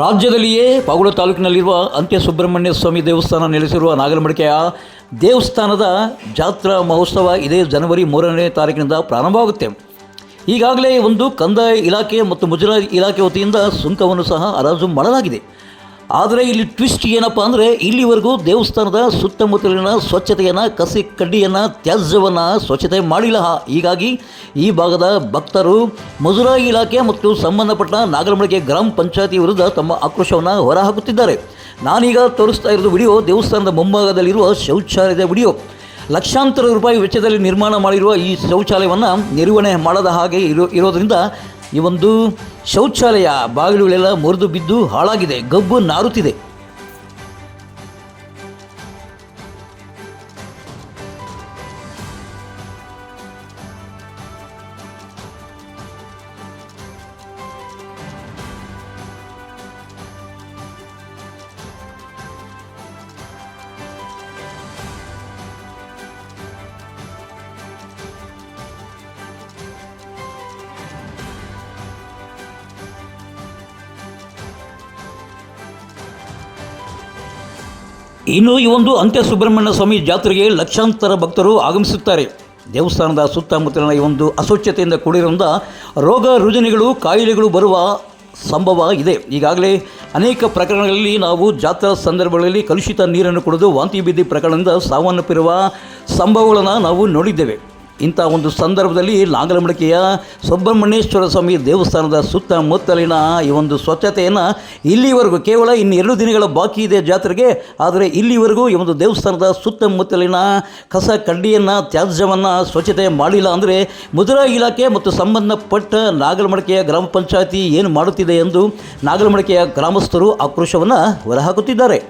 ರಾಜ್ಯದಲ್ಲಿಯೇ ಪಾಗುಳ ತಾಲೂಕಿನಲ್ಲಿರುವ ಅಂತ್ಯ ಸುಬ್ರಹ್ಮಣ್ಯ ಸ್ವಾಮಿ ದೇವಸ್ಥಾನ ನೆಲೆಸಿರುವ ನಾಗಲಮಡಿಕೆಯ ದೇವಸ್ಥಾನದ ಜಾತ್ರಾ ಮಹೋತ್ಸವ ಇದೇ ಜನವರಿ ಮೂರನೇ ತಾರೀಕಿನಿಂದ ಪ್ರಾರಂಭವಾಗುತ್ತೆ. ಈಗಾಗಲೇ ಒಂದು ಕಂದಾಯ ಇಲಾಖೆ ಮತ್ತು ಮುಜರಾಯಿ ಇಲಾಖೆ ವತಿಯಿಂದ ಸುಂಕವನ್ನು ಸಹ ಹರಾಜು ಮಾಡಲಾಗಿದೆ. ಆದರೆ ಇಲ್ಲಿ ಟ್ವಿಸ್ಟ್ ಏನಪ್ಪ ಅಂದರೆ ಇಲ್ಲಿವರೆಗೂ ದೇವಸ್ಥಾನದ ಸುತ್ತಮುತ್ತಲಿನ ಸ್ವಚ್ಛತೆಯನ್ನು, ಕಸಿ ಕಡ್ಡಿಯನ್ನು, ತ್ಯಾಜ್ಯವನ್ನು ಸ್ವಚ್ಛತೆ ಮಾಡಿಲ್ಲ. ಹೀಗಾಗಿ ಈ ಭಾಗದ ಭಕ್ತರು ಮುಜರಾಯಿ ಇಲಾಖೆ ಮತ್ತು ಸಂಬಂಧಪಟ್ಟ ನಾಗರಮಳಿಗೆ ಗ್ರಾಮ ಪಂಚಾಯತಿ ವಿರುದ್ಧ ತಮ್ಮ ಆಕ್ರೋಶವನ್ನು ಹೊರಹಾಕುತ್ತಿದ್ದಾರೆ. ನಾನೀಗ ತೋರಿಸ್ತಾ ಇರೋದು ವಿಡಿಯೋ, ದೇವಸ್ಥಾನದ ಮುಂಭಾಗದಲ್ಲಿರುವ ಶೌಚಾಲಯದ ವಿಡಿಯೋ. ಲಕ್ಷಾಂತರ ರೂಪಾಯಿ ವೆಚ್ಚದಲ್ಲಿ ನಿರ್ಮಾಣ ಮಾಡಿರುವ ಈ ಶೌಚಾಲಯವನ್ನು ನಿರ್ವಹಣೆ ಮಾಡದ ಹಾಗೆ ಇರೋ ಇರೋದರಿಂದ ಈ ಒಂದು ಶೌಚಾಲಯ ಬಾಗಿಲುಗಳೆಲ್ಲ ಮುರಿದು ಬಿದ್ದು ಹಾಳಾಗಿದೆ ಗಬ್ಬು ನಾರುತ್ತಿದೆ. ಇನ್ನು ಈ ಒಂದು ಅಂತ್ಯ ಸುಬ್ರಹ್ಮಣ್ಯ ಸ್ವಾಮಿ ಜಾತ್ರೆಗೆ ಲಕ್ಷಾಂತರ ಭಕ್ತರು ಆಗಮಿಸುತ್ತಾರೆ. ದೇವಸ್ಥಾನದ ಸುತ್ತಮುತ್ತಲಿನ ಈ ಒಂದು ಅಸ್ವಚ್ಛತೆಯಿಂದ ಕೂಡಿರುವಂಥ ರೋಗ ರುಜಿನಗಳು, ಕಾಯಿಲೆಗಳು ಬರುವ ಸಂಭವ ಇದೆ. ಈಗಾಗಲೇ ಅನೇಕ ಪ್ರಕರಣಗಳಲ್ಲಿ ನಾವು ಜಾತ್ರಾ ಸಂದರ್ಭಗಳಲ್ಲಿ ಕಲುಷಿತ ನೀರನ್ನು ಕುಡಿದು ವಾಂತಿ ಬಿದ್ದಿ ಪ್ರಕರಣದಿಂದ ಸಾವನ್ನಪ್ಪಿರುವ ಸಂಭವಗಳನ್ನು ನಾವು ನೋಡಿದ್ದೇವೆ. ಇಂಥ ಒಂದು ಸಂದರ್ಭದಲ್ಲಿ ನಾಗಲಮಡಿಕೆಯ ಸುಬ್ರಹ್ಮಣ್ಯೇಶ್ವರ ಸ್ವಾಮಿ ದೇವಸ್ಥಾನದ ಸುತ್ತಮುತ್ತಲಿನ ಈ ಒಂದು ಸ್ವಚ್ಛತೆಯನ್ನು ಇಲ್ಲಿವರೆಗೂ ಕೇವಲ ಇನ್ನು ಎರಡು ದಿನಗಳ ಬಾಕಿ ಇದೆ ಜಾತ್ರೆಗೆ. ಆದರೆ ಇಲ್ಲಿವರೆಗೂ ಈ ಒಂದು ದೇವಸ್ಥಾನದ ಸುತ್ತಮುತ್ತಲಿನ ಕಸ ಕಡ್ಡಿಯನ್ನು, ತ್ಯಾಜ್ಯವನ್ನು ಸ್ವಚ್ಛತೆ ಮಾಡಿಲ್ಲ ಅಂದರೆ ಮುಜರಾಯಿ ಇಲಾಖೆ ಮತ್ತು ಸಂಬಂಧಪಟ್ಟ ನಾಗಲಮಡಿಕೆಯ ಗ್ರಾಮ ಪಂಚಾಯತಿ ಏನು ಮಾಡುತ್ತಿದೆ ಎಂದು ನಾಗಲಮಡಿಕೆಯ ಗ್ರಾಮಸ್ಥರು ಆಕ್ರೋಶವನ್ನು ಹೊರಹಾಕುತ್ತಿದ್ದಾರೆ.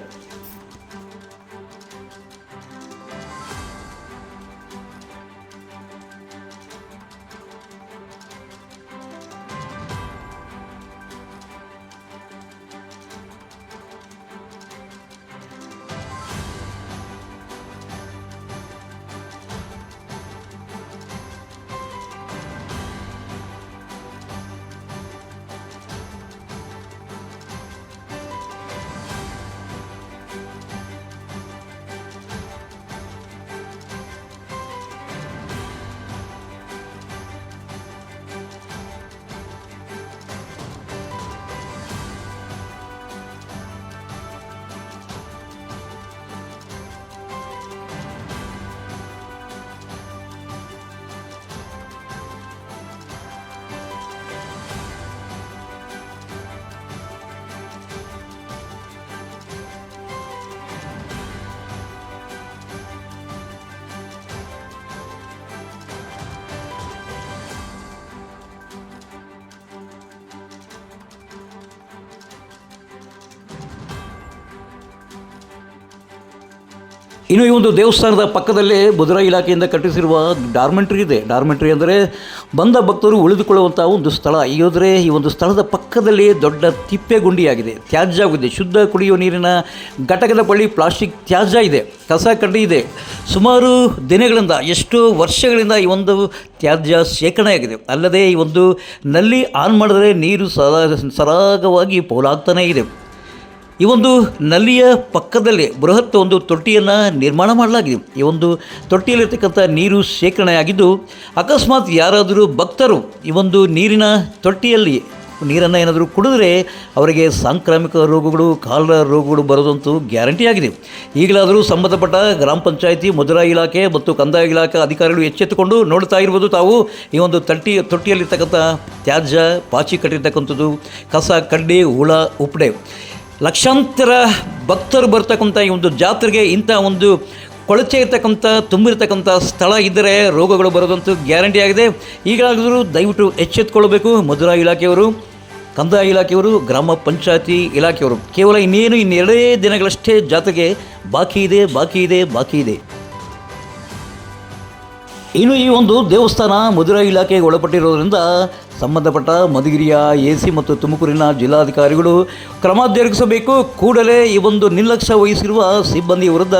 ಇನ್ನು ಈ ಒಂದು ದೇವಸ್ಥಾನದ ಪಕ್ಕದಲ್ಲೇ ಮುಜರಾಯಿ ಇಲಾಖೆಯಿಂದ ಕಟ್ಟಿಸಿರುವ ಡಾರ್ಮೆಂಟ್ರಿ ಇದೆ. ಡಾರ್ಮೆಂಟ್ರಿ ಅಂದರೆ ಬಂದ ಭಕ್ತರು ಉಳಿದುಕೊಳ್ಳುವಂಥ ಒಂದು ಸ್ಥಳ. ಈಗೋದ್ರೆ ಈ ಒಂದು ಸ್ಥಳದ ಪಕ್ಕದಲ್ಲಿ ದೊಡ್ಡ ತಿಪ್ಪೆಗುಂಡಿಯಾಗಿದೆ. ತ್ಯಾಜ್ಯ ಆಗಿದೆ ಶುದ್ಧ ಕುಡಿಯುವ ನೀರಿನ ಘಟಕದ ಬಳಿ ಪ್ಲಾಸ್ಟಿಕ್ ತ್ಯಾಜ್ಯ ಇದೆ. ಕಸ ಕಡ್ಡಿ ಇದೆ. ಸುಮಾರು ದಿನಗಳಿಂದ, ಎಷ್ಟೋ ವರ್ಷಗಳಿಂದ ಈ ಒಂದು ತ್ಯಾಜ್ಯ ಶೇಖರಣೆಯಾಗಿದೆ. ಅಲ್ಲದೆ ಈ ಒಂದು ನಲ್ಲಿ ಆನ್ ಮಾಡಿದರೆ ನೀರು ಸರಾ ಸರಾಗವಾಗಿ ಪೋಲಾಗ್ತಾನೇ ಇದೆ. ಈ ಒಂದು ನಲ್ಲಿಯ ಪಕ್ಕದಲ್ಲೇ ಬೃಹತ್ ಒಂದು ತೊಟ್ಟಿಯನ್ನು ನಿರ್ಮಾಣ ಮಾಡಲಾಗಿದೆ. ಈ ಒಂದು ತೊಟ್ಟಿಯಲ್ಲಿರ್ತಕ್ಕಂಥ ನೀರು ಶೇಖರಣೆಯಾಗಿದ್ದು, ಅಕಸ್ಮಾತ್ ಯಾರಾದರೂ ಭಕ್ತರು ಈ ಒಂದು ನೀರಿನ ತೊಟ್ಟಿಯಲ್ಲಿ ನೀರನ್ನು ಏನಾದರೂ ಕುಡಿದ್ರೆ ಅವರಿಗೆ ಸಾಂಕ್ರಾಮಿಕ ರೋಗಗಳು, ಕಾಲರ ರೋಗಗಳು ಬರೋದಂತೂ ಗ್ಯಾರಂಟಿ ಆಗಿದೆ. ಈಗಲಾದರೂ ಸಂಬಂಧಪಟ್ಟ ಗ್ರಾಮ ಪಂಚಾಯಿತಿ ಮುದ್ರಾ ಇಲಾಖೆ ಮತ್ತು ಕಂದಾಯ ಇಲಾಖೆ ಅಧಿಕಾರಿಗಳು ಎಚ್ಚೆತ್ತುಕೊಂಡು ನೋಡ್ತಾ ಇರ್ಬೋದು ತಾವು. ಈ ಒಂದು ತಟ್ಟಿ, ತೊಟ್ಟಿಯಲ್ಲಿರ್ತಕ್ಕಂಥ ತ್ಯಾಜ್ಯ, ಪಾಚಿ ಕಟ್ಟಿರ್ತಕ್ಕಂಥದ್ದು, ಕಸ, ಕಡ್ಡಿ, ಹುಳ ಉಪ್ಪಡೆ ಲಕ್ಷಾಂತರ ಭಕ್ತರು ಬರ್ತಕ್ಕಂಥ ಈ ಒಂದು ಜಾತ್ರೆಗೆ ಇಂಥ ಒಂದು ಕೊಳಚೆ ಇರ್ತಕ್ಕಂಥ, ತುಂಬಿರ್ತಕ್ಕಂಥ ಸ್ಥಳ ಇದ್ದರೆ ರೋಗಗಳು ಬರೋದಂತೂ ಗ್ಯಾರಂಟಿ ಆಗಿದೆ. ಈಗಾಗಲೂ ದಯವಿಟ್ಟು ಎಚ್ಚೆತ್ಕೊಳ್ಬೇಕು ಮಧುರಾ ಇಲಾಖೆಯವರು, ಕಂದಾಯ ಇಲಾಖೆಯವರು, ಗ್ರಾಮ ಪಂಚಾಯತಿ ಇಲಾಖೆಯವರು. ಕೇವಲ ಇನ್ನೇನು, ಇನ್ನೆರಡೇ ದಿನಗಳಷ್ಟೇ ಜಾತ್ರೆಗೆ ಬಾಕಿ ಇದೆ ಬಾಕಿ ಇದೆ ಬಾಕಿ ಇದೆ. ಇನ್ನು ಈ ಒಂದು ದೇವಸ್ಥಾನ ಮಧುರಾ ಇಲಾಖೆಗೆ ಒಳಪಟ್ಟಿರೋದ್ರಿಂದ ಸಂಬಂಧಪಟ್ಟ ಮಧುಗಿರಿಯ ಎ ಸಿ ಮತ್ತು ತುಮಕೂರಿನ ಜಿಲ್ಲಾಧಿಕಾರಿಗಳು ಕ್ರಮ ಜರುಗಿಸಬೇಕು. ಕೂಡಲೇ ಈ ಒಂದು ನಿರ್ಲಕ್ಷ್ಯ ವಹಿಸಿರುವ ಸಿಬ್ಬಂದಿ ವಿರುದ್ಧ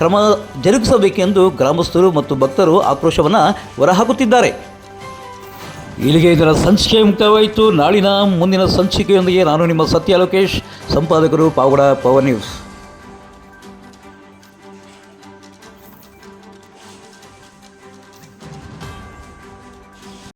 ಕ್ರಮ ಜರುಗಿಸಬೇಕೆಂದು ಗ್ರಾಮಸ್ಥರು ಮತ್ತು ಭಕ್ತರು ಆಕ್ರೋಶವನ್ನು ಹೊರಹಾಕುತ್ತಿದ್ದಾರೆ. ಇಲ್ಲಿಗೆ ಇದರ ಸಂಚಿಕೆ ಮುಕ್ತವಾಯಿತು. ನಾಳಿನ ಮುಂದಿನ ಸಂಚಿಕೆಯೊಂದಿಗೆ ನಾನು ನಿಮ್ಮ ಸತ್ಯ ಲೋಕೇಶ್ ಸಂಪಾದಕರು ಪಾವಡ ಪವರ್ ನ್ಯೂಸ್.